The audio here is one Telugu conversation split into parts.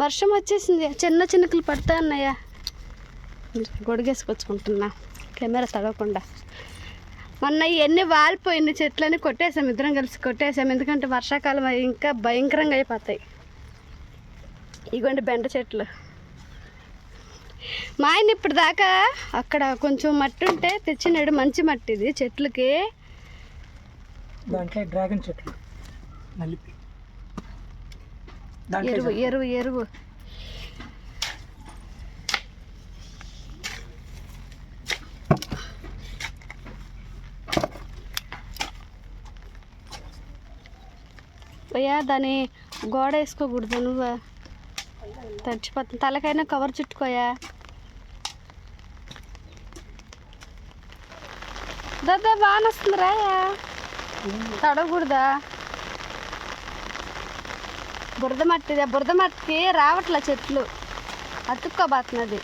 వర్షం వచ్చేసింది. చిన్న చిన్నకులు పడతా ఉన్నాయా? గొడిగేసుకొచ్చుకుంటున్నా. కెమెరా తడవకుండా మొన్న ఇవన్నీ వాలిపోయిన చెట్లని కొట్టేసాం ఇద్దరం కలిసి కొట్టేసాం ఎందుకంటే వర్షాకాలం అవి ఇంకా భయంకరంగా అయిపోతాయి. ఇగోండి బెండ చెట్లు. మా ఆయన ఇప్పుడు దాకా అక్కడ కొంచెం మట్టి ఉంటే తెచ్చినాడు. మంచి మట్టి ఇది. చెట్లకి దాంట్లో డ్రాగన్ చెట్లు. నలిపి. ఎరువు ఎరువు ఎరువు. అయ్యా దాని గోడ వేసుకోకూడదు నువ్వు. తడిచిపోతుంది తలకైనా కవర్ చుట్టుకోయా దాదా బాగా వస్తుంది రాయా తడవకూడదా? బురద మట్టి బురద మట్టికి రావట్లే చెట్లు. అతుక్కోబోతున్నది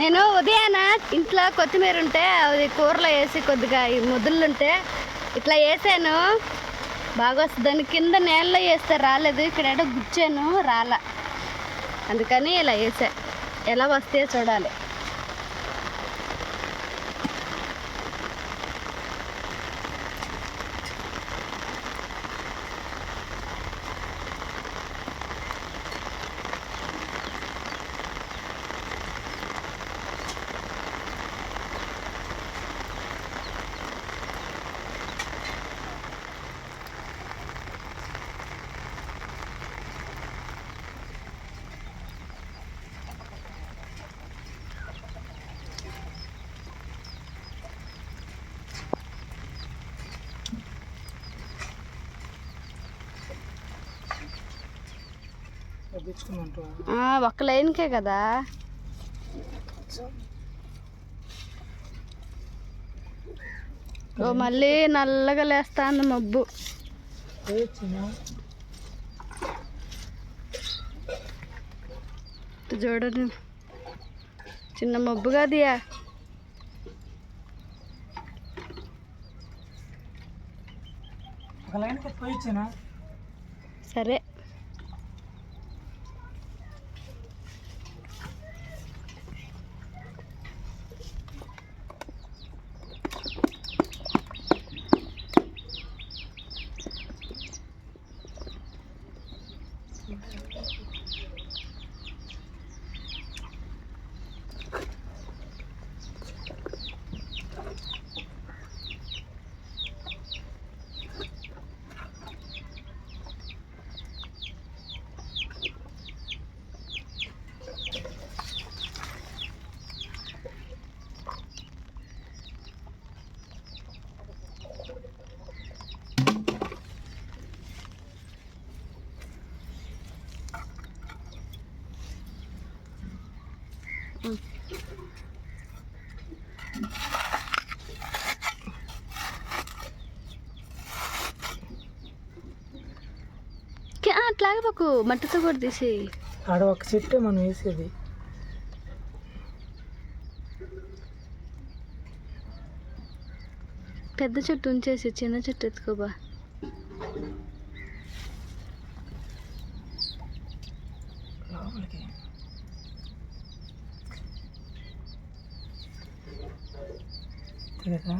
నేను ఉదయాన ఇంట్లో కొత్తిమీర ఉంటే అది కూరలో వేసి కొద్దిగా ఈ ముద్దులుంటే ఇట్లా వేసాను. బాగా వస్తుంది దాని కింద నేలలో వేస్తే రాలేదు. ఇక్కడ గుచ్చాను. రాల. అందుకని ఇలా వేసా. ఎలా వస్తే చూడాలి. ఒక్క లైన్కే కదా. ఓ మళ్ళీ నల్లగా లేస్తాంది మబ్బు. చూడండి. చిన్న మబ్బు కాదియా? సరే. కే- ఆ, అట్లాగే మాకు మట్టితో కూడా తీసి. ఆడ ఒక చెట్టే మనం వేసేది. పెద్ద చెట్టు ఉంచేసి చిన్న చెట్టు ఎత్తుకోబా. కదా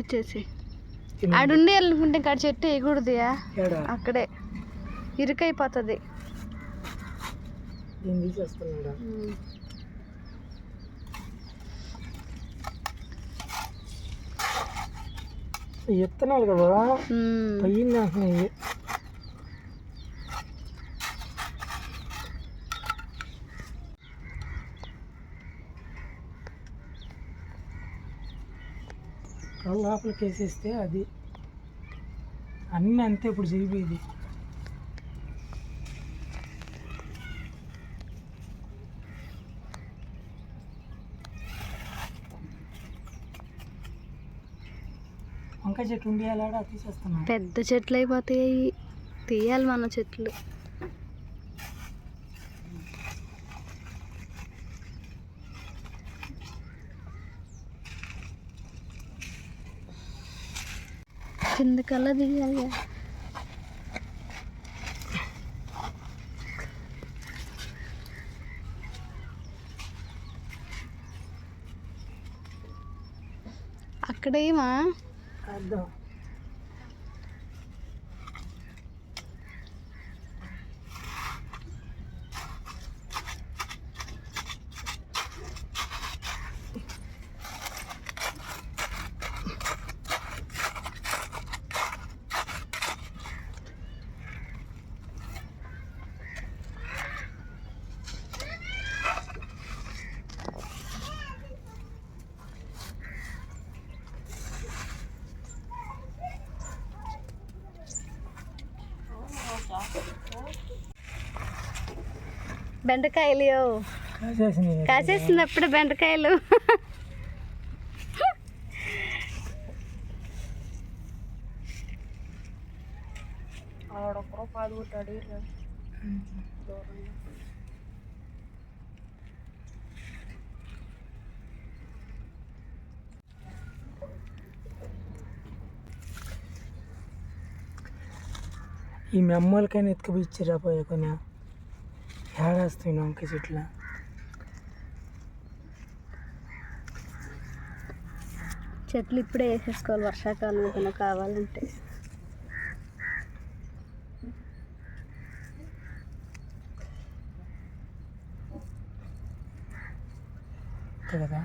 ఇచ్చేసి ఆడుండి వెళ్ళుకుంటే ఇక్కడ చెట్టు వేయకూడదుయా ఏడా? అక్కడే. ఇరుకైపోతుంది. ఎత్తనాలు కదా. పైన అంటున్నాయి లోపలికి వేసేస్తే అది. అన్నీ అంతే ఇప్పుడు చేయబోయేది వంకాయ చెట్టు ఉండియాలాడ తీసేస్తున్నాం పెద్ద చెట్లు అయిపోతాయి. తీయాలి మన చెట్లు. కిందకల్లా దిగాలి అక్కడేమా? అర్థం. బెండకాయలు కాసేసినప్పుడు బెండకాయలు. ఈ మెమ్మలకైనా ఎత్తుకుపోయి ఇచ్చిరా పోయా కొన్ని? ఏడాస్తాయి వంకాయ చెట్ల. చెట్లు ఇప్పుడే వేసేసుకోవాలి వర్షాకాలం ఏదైనా కావాలంటే. కదా?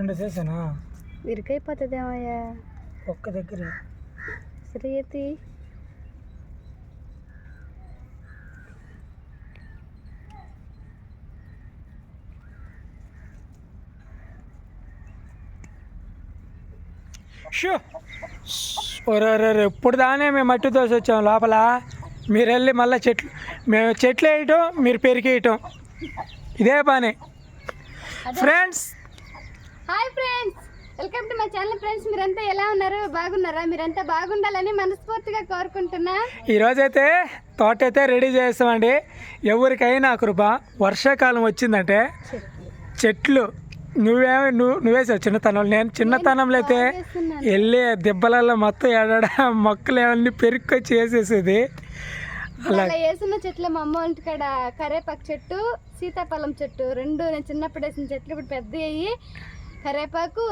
రెండు చేసానా ఇరుకైపోతుందేమయ్యా ఒక్క దగ్గర. సరే ఎత్తి. షూ. ఒరే ఎప్పుడు దానే మేము మట్టి దోశ వచ్చాం లోపల. మీరు వెళ్ళి మళ్ళీ చెట్లు మేము చెట్లు వేయటం మీరు పెరికేయటం ఇదే పని. Friends hi friends welcome to my channel friends మీరంతా ఎలా ఉన్నారు? బాగున్నారా? మీరంతా బాగుండాలని మనస్ఫూర్తిగా కోరుకుంటున్నా. ఈరోజైతే తోట అయితే రెడీ చేస్తామండి. ఎవరికైనా కృప వర్షాకాలం వచ్చిందంటే చెట్లు నువ్వే నువ్వు నువ్వేసావు చిన్నతనంలో నేను చిన్నతనంలో అయితే. వెళ్ళి దెబ్బలలో మొత్తం ఎడడ మొక్కలు అవన్నీ పెరుక్కొచ్చి వేసేసేది. అలా వేసిన చెట్లు మా అమ్మ ఇంటి కాడ కరేపాకు చెట్టు సీతాఫలం చెట్టు రెండు. నేను చిన్నప్పుడు వేసిన చెట్లు ఇప్పుడు పెద్ద అయ్యి కరేపాకు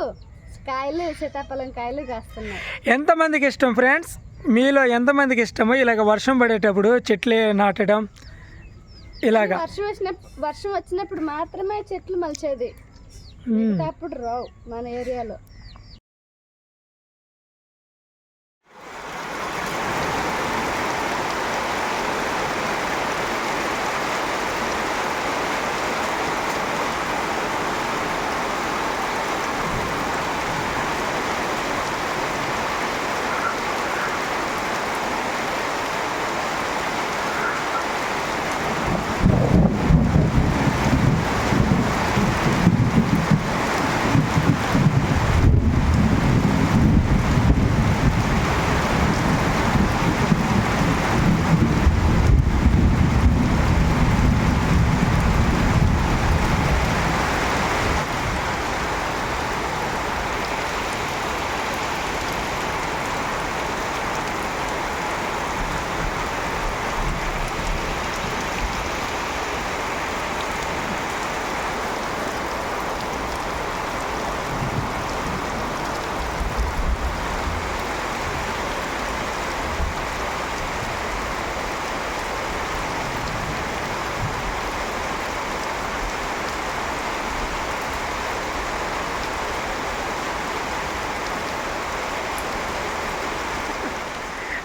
కాయలు సీతాఫలం కాయలు కాస్తున్నాయి. ఎంతమందికి ఇష్టం ఫ్రెండ్స్? మీలో ఎంతమందికి ఇష్టమో? ఇలాగ వర్షం పడేటప్పుడు చెట్లు నాటడం ఇలాగా. వర్షం వచ్చిన వర్షం వచ్చినప్పుడు మాత్రమే చెట్లు మలిచేది. అప్పుడు రావు మన ఏరియాలో.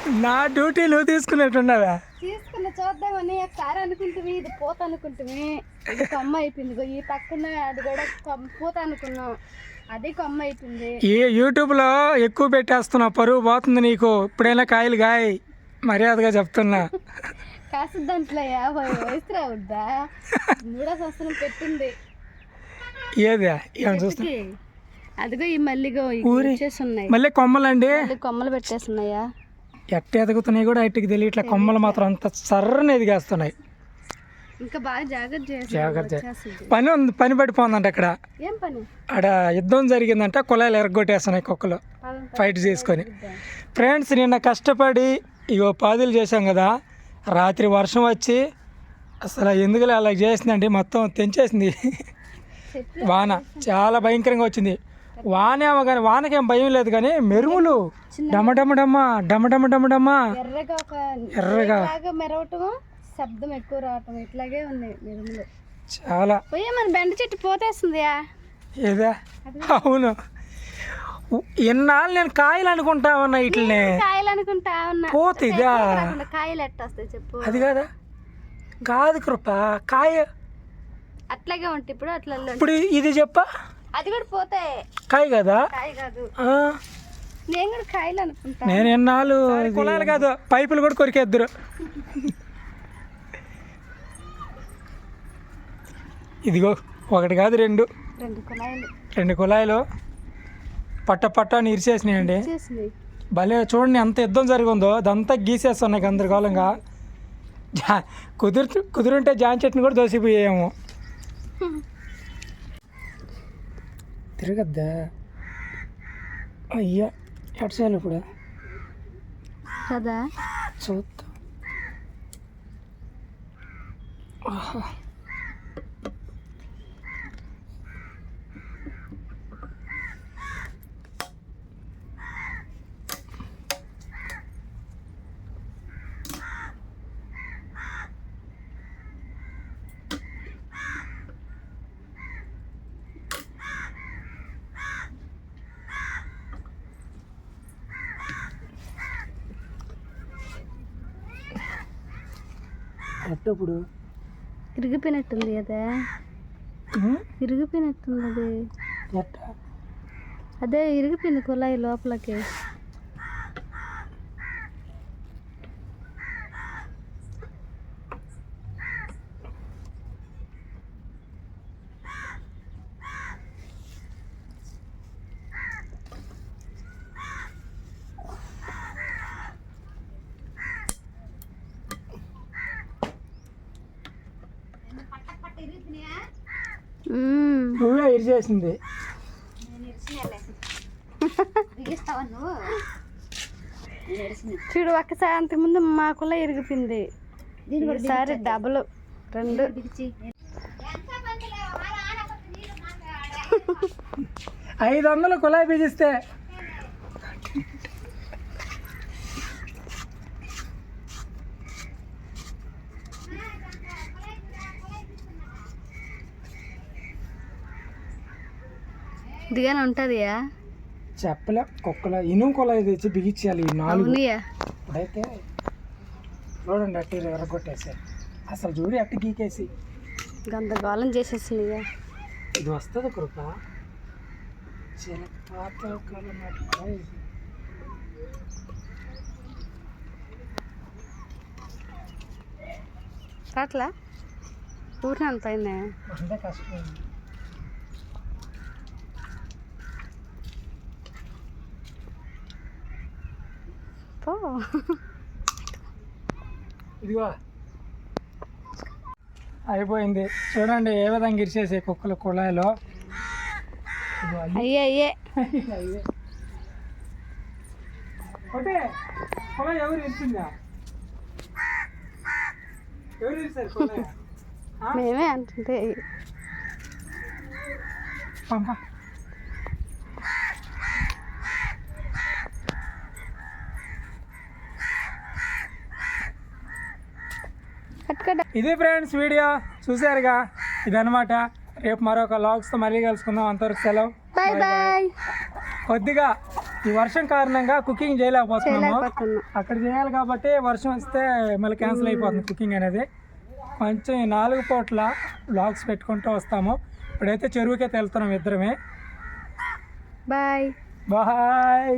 నా డ్యూటీ నువ్వు తీసుకున్నట్టున్నావా? తీసుకున్న చూద్దామని ఒకసారి అనుకుంటుంది ఇది పూత అనుకుంటుంది ఇది కొమ్మ అయిపోయింది. ఈ పక్కన అది కూడా పూత అనుకున్నాం. అది కొమ్మ అయిపోయింది. ఈ యూట్యూబ్లో ఎక్కువ పెట్టేస్తున్నావు పరువు పోతుంది నీకు. ఇప్పుడైనా కాయలు గాయ మర్యాదగా చెప్తున్నా. కాస్త దాంట్లో యాభై వయసు రావద్దా? మూడో సంవత్సరం పెట్టింది. ఏది? ఏమైనా చూస్తా. అదిగో ఈ మల్లిగో ఊరి. మళ్ళీ కొమ్మలండి. కొమ్మలు పెట్టేస్తున్నాయా? ఎట్ట ఎదుగుతున్నాయి కూడా ఇటుకి తెలియట్లే. కొమ్మలు మాత్రం అంత సర్రని ఎదిగేస్తున్నాయి ఇంకా బాగా జాగ్రత్త చేసి జాగ్రత్త వచ్చేస్తుంది. పని ఉంది పని పడిపోందంట అక్కడ. ఏం పని? ఆడ యుద్ధం జరిగిందంట కుళాయిలు ఎరగొట్టేస్తున్నాయి కుక్కలు. ఫైట్ చేసుకొని. ఫ్రెండ్స్ నిన్న కష్టపడి ఇగో పాదులు చేసాం కదా రాత్రి వర్షం వచ్చి అసలు ఎందుకులే అలా చేసిందండి మొత్తం తెంచేసింది. వాన చాలా భయంకరంగా వచ్చింది. వాన ఏమో కానీ వానకేం భయం లేదు కానీ మెరుములు. డమ డమ డమ్మ డమ డమ డమ డమ్మ ఎర్రగా ఒక ఎర్రగా. లాగా మెరవటం శబ్దం ఎక్కువ రావటం ఇట్లాగే ఉన్నాయి మిరుములు. చాలా. పోయే మన బెండ చెట్టు పోతేస్తుందియా ఏదా? అవును. ఎన్నాళ్ళు నేను కాయలు అనుకుంటా ఉన్నా వీటిని కాయలు అనుకుంటా ఉన్నా. పోతే ఇదా? కాయలు ఎట్ట వస్తాయి చెప్పు. అది కాదా? కాదు కృప. కాయ. అట్లాగే ఉంటాయి ఇప్పుడు అట్లా ఇప్పుడు ఇది చెప్పా? అది కూడా పోతాయి కాయ కదా? కాయ కాదు. నేను కూడా కాయలు అనుకుంటా. నేను ఎన్నాళ్ళు కులాలు కాదు. పైపులు కూడా కొరికేద్దరు. ఇదిగో ఒకటి కాదు రెండు. రెండు కులాయిలు రెండు కుళాయిలు. పట్ట పట్ట ఇరిచేసినాయండి చేసినాయి భలే చూడండి ఎంత యుద్ధం జరిగిందో. అదంతా గీసేస్తున్నాయి గందరగోళంగా. కుదురు కుదురుంటే జాన్ చెట్టుని కూడా దోసిపోయాము. తిరగద్దా అయ్యా ఎటు చేయాలి ఇప్పుడు కదా చూద్దాం ఆహా. ఎట్టప్పుడు ఇరిగిపోయినట్టుంది కదా? ఇరిగిపోయినట్టుంది అది. అదే ఇరిగిపోయింది కుళాయి లోపలికి మ్మ్. నువ్వే ఇరిచేసింది చూడు ఒక్కసారి అంతకు ముందు మా కుల ఇరిగిపోయింది ఈసారి డబుల్ రెండు. ఐదు వందలు కుళాయి బిగిస్తే ఇదిగానే ఉంటుందియా చెప్పలే కుక్కల ఇనుము కుళాయి తెచ్చి బిగించాలి నాలుగు. ఇప్పుడైతే చూడండి అట్టి ఎరగొట్టేసారు అసలు చూడు అట్టి గీకేసి. గందరగోళం చేసేసిందిగా ఇది వస్తుంది కృప. కాలం కుళాయి ఇది. అట్లా అయినా అంతే కష్టం పో ఇదిగో. అయిపోయింది. చూడండి ఏ విధంగా ఇరిచేసే కుక్కల కుళాయిలో. అయ్యి. అయ్యే. అయ్యే అయ్యే. ఒకటే. కుళాయి ఎవరు ఇరిచిందా ఎవరు ఇరిచారు కుళాయి? మేమే అంటుంటే. పంప. ఇది ఫ్రెండ్స్ వీడియో. చూసారుగా ఇదనమాట రేపు మరొక లాగ్స్తో మళ్ళీ కలుసుకుందాం. అంతవరకు సెలవు. బాయ్ బాయ్ కొద్దిగా ఈ వర్షం కారణంగా కుకింగ్ చేయలేకపోతున్నాము. చేయలేకపోతున్నాం. అక్కడ చేయాలి కాబట్టి వర్షం వస్తే మళ్ళీ క్యాన్సిల్ అయిపోతుంది కుకింగ్ అనేది. కొంచెం నాలుగు పూట్ల బ్లాగ్స్ పెట్టుకుంటూ వస్తాము. ఇప్పుడైతే చెరువుకైతే వెళ్తున్నాం ఇద్దరమే. Bye bye